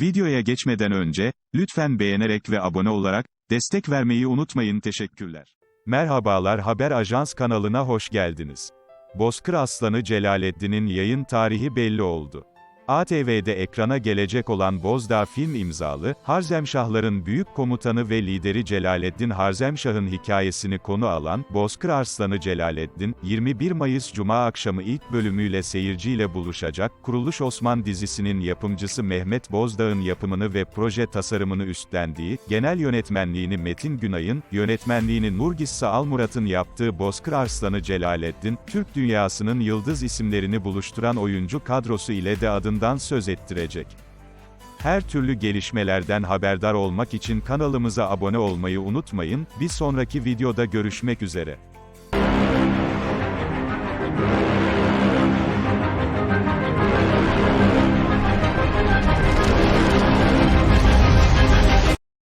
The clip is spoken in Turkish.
Videoya geçmeden önce, lütfen beğenerek ve abone olarak, destek vermeyi unutmayın teşekkürler. Merhabalar Haber Ajans kanalına hoş geldiniz. Bozkır Aslanı Celaleddin'in yayın tarihi belli oldu. ATV'de ekrana gelecek olan Bozdağ film imzalı, Harzemşahların büyük komutanı ve lideri Celaleddin Harzemşah'ın hikayesini konu alan, Bozkır Arslanı Celaleddin, 21 Mayıs Cuma akşamı ilk bölümüyle seyirciyle buluşacak, Kuruluş Osman dizisinin yapımcısı Mehmet Bozdağ'ın yapımını ve proje tasarımını üstlendiği, genel yönetmenliğini Metin Günay'ın, yönetmenliğini Nurgissa Almurat'ın yaptığı Bozkır Arslanı Celaleddin, Türk dünyasının yıldız isimlerini buluşturan oyuncu kadrosu ile de adından söz ettirecek. Her türlü gelişmelerden haberdar olmak için kanalımıza abone olmayı unutmayın, bir sonraki videoda görüşmek üzere.